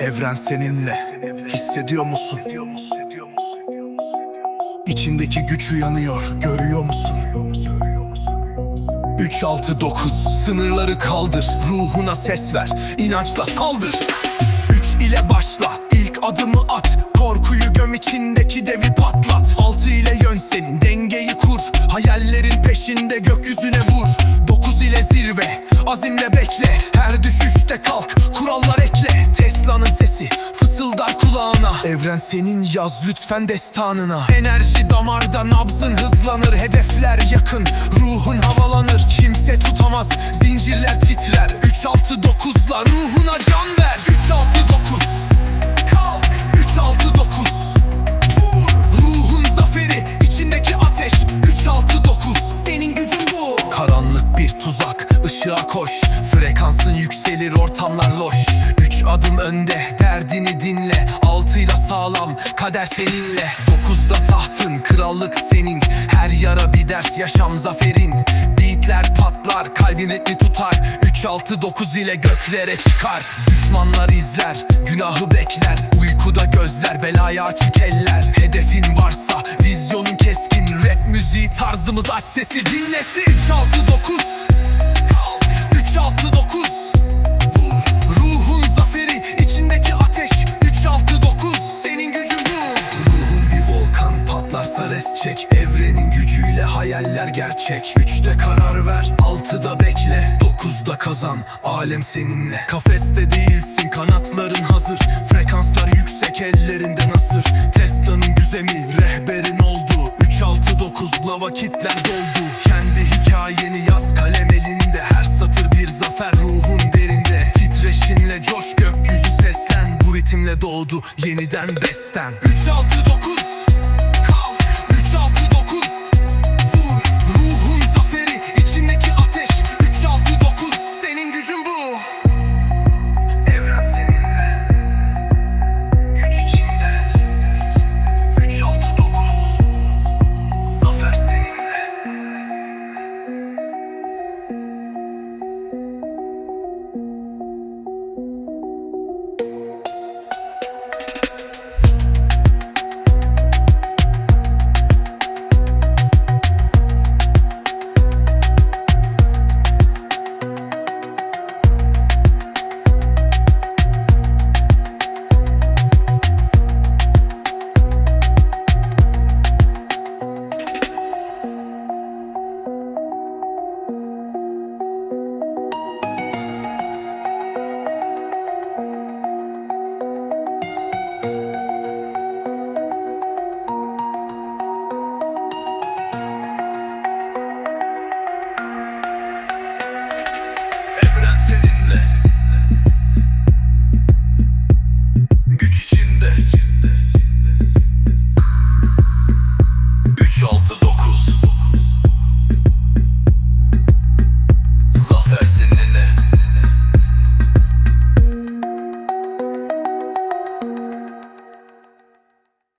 Evren seninle. Hissediyor musun? İçindeki güç uyanıyor. Görüyor musun? 3-6-9 Sınırları kaldır. Ruhuna ses ver. İnançla saldır. 3 ile başla. İlk adımı at. Korkuyu göm içindeki devi patlat. 6 ile yön senin. Dengeyi kur. Hayallerin peşinde. Gökyüzüne azimle bekle Her düşüşte kalk kurallar ekle. Tesla'nın sesi fısıldar kulağına. Evren senin yaz lütfen destanına. Enerji damarda nabzın hızlanır Hedefler yakın. Ruhun havalanır Kimse tutamaz. Zincirler titrer. 3-6-9'la ruhuna can ver. 3-6-9 Kalk. 3-6-9 Vur. Ruhun zaferi Frekansın yükselir ortamlar loş. Üç adım önde derdini dinle. Altıyla sağlam kader seninle. Dokuzda tahtın krallık senin. Her yara bir ders yaşam zaferin. Beatler patlar kalbin ritmi tutar. 3-6-9 ile göklere çıkar. Düşmanlar izler günahı bekler. Uykuda gözler belaya açık eller. Hedefin varsa vizyonun keskin. Rap müziği tarzımız aç sesi dinlesin. 3-6-9 3-6-9 patlarsa res çek Evrenin gücüyle hayaller gerçek. Üçte karar ver altıda bekle. Dokuzda kazan alem seninle. Kafeste değilsin kanatların hazır. Frekanslar yüksek ellerinde nasır. Tesla'nın güzemi rehberin oldu. 3-6-9'la vakitler doldu. Kendi hikayeni yaz kalem elinde. Her satır bir zafer ruhun derinde. Titreşinle coş gökyüzü seslen. Bu ritimle doğdu yeniden besten. 3-6-9